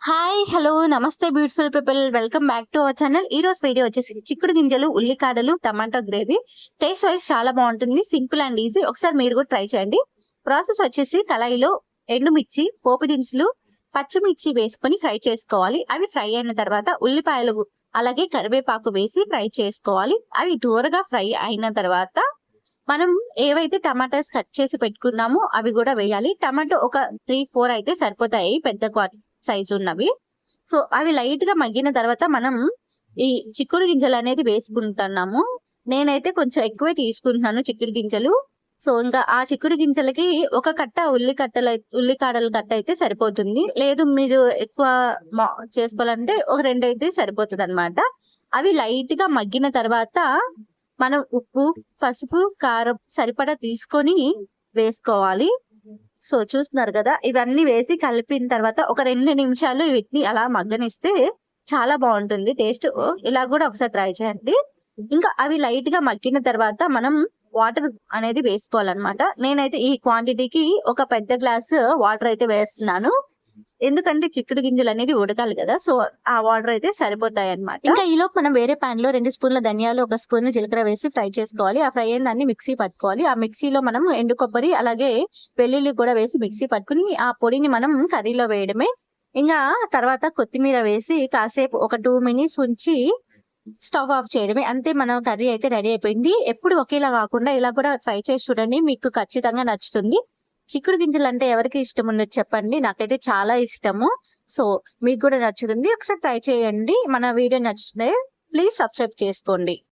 Hi hello namaste beautiful people welcome back to our channel ఈ రోజు video వచ్చేసి చిక్కుడు గింజలు ఉల్లికాడలు టమాటో గ్రేవీ. టేస్ట్ వైజ్ చాలా బాగుంటుంది సింపుల్ అండ్ ఈజీ ఒకసారి మీరు కూడా ట్రై చేయండి. ప్రాసెస్ వచ్చేసి కళాయిలో ఎండుమిర్చి పోపు దినుసులు పచ్చిమిర్చి వేసుకొని ఫ్రై చేసుకోవాలి. అవి ఫ్రై అయిన తర్వాత ఉల్లిపాయలు అలాగే కరివేపాకు వేసి ఫ్రై చేసుకోవాలి. అవి దూరగా ఫ్రై అయిన తర్వాత మనం ఏవైతే టమాటాస్ కట్ చేసి పెట్టుకున్నామో అవి కూడా వేయాలి. టమాటో ఒక త్రీ ఫోర్ అయితే సరిపోతాయి పెద్ద క్వాంటిటీ సైజు ఉన్నవి. సో అవి లైట్గా మగ్గిన తర్వాత మనం ఈ చిక్కుడు గింజలు అనేది వేసుకుంటున్నాము. నేనైతే కొంచెం ఎక్కువే తీసుకుంటున్నాను చిక్కుడు గింజలు. సో ఇంకా ఆ చిక్కుడు గింజలకి ఒక కట్ట ఉల్లి కట్టలు ఉల్లికాడల కట్ట అయితే సరిపోతుంది. లేదు మీరు ఎక్కువ మా- చేసుకోవాలంటే ఒక రెండు అయితే సరిపోతుంది అనమాట అవి లైట్గా మగ్గిన తర్వాత మనం ఉప్పు పసుపు కారం సరిపడా తీసుకొని వేసుకోవాలి. సో చూస్తున్నారు కదా ఇవన్నీ వేసి కలిపిన తర్వాత ఒక రెండు నిమిషాలు వీటిని అలా మగ్గనిస్తే చాలా బాగుంటుంది. టేస్ట్ ఇలా కూడా ఒకసారి ట్రై చేయండి. ఇంకా అవి లైట్గా మగ్గిన తర్వాత మనం వాటర్ అనేది వేసుకోవాలన్నమాట. నేనైతే ఈ క్వాంటిటీకి ఒక పెద్ద గ్లాస్ వాటర్ అయితే వేస్తున్నాను. ఎందుకంటే చిక్కుడు గింజలు అనేది ఉడకాలి కదా సో ఆ వాటర్ అయితే సరిపోతాయి అన్నమాట ఇంకా ఈలోపు మనం వేరే పాన్లో రెండు స్పూన్ల ధనియాలు ఒక స్పూన్ జీలకర్ర వేసి ఫ్రై చేసుకోవాలి. ఆ ఫ్రై అయిన దాన్ని మిక్సీ పట్టుకోవాలి. ఆ మిక్సీలో మనం ఎండు కొబ్బరి అలాగే వెల్లుల్లి కూడా వేసి మిక్సీ పట్టుకుని ఆ పొడిని మనం కర్రీలో వేయడమే. ఇంకా తర్వాత కొత్తిమీర వేసి కాసేపు ఒక టూ మినిట్స్ ఉంచి స్టవ్ ఆఫ్ చేయడమే. అంతే మన కర్రీ అయితే రెడీ అయిపోయింది. ఎప్పుడు ఒకేలా కాకుండా ఇలా కూడా ట్రై చేసి చూడండి. మీకు ఖచ్చితంగా నచ్చుతుంది. చిక్కుడు గింజలు అంటే ఎవరికి ఇష్టం ఉండదు చెప్పండి. నాకైతే చాలా ఇష్టము. సో మీకు కూడా నచ్చుతుంది. ఒకసారి ట్రై చేయండి. మన వీడియో నచ్చితే ప్లీజ్ సబ్స్క్రైబ్ చేసుకోండి.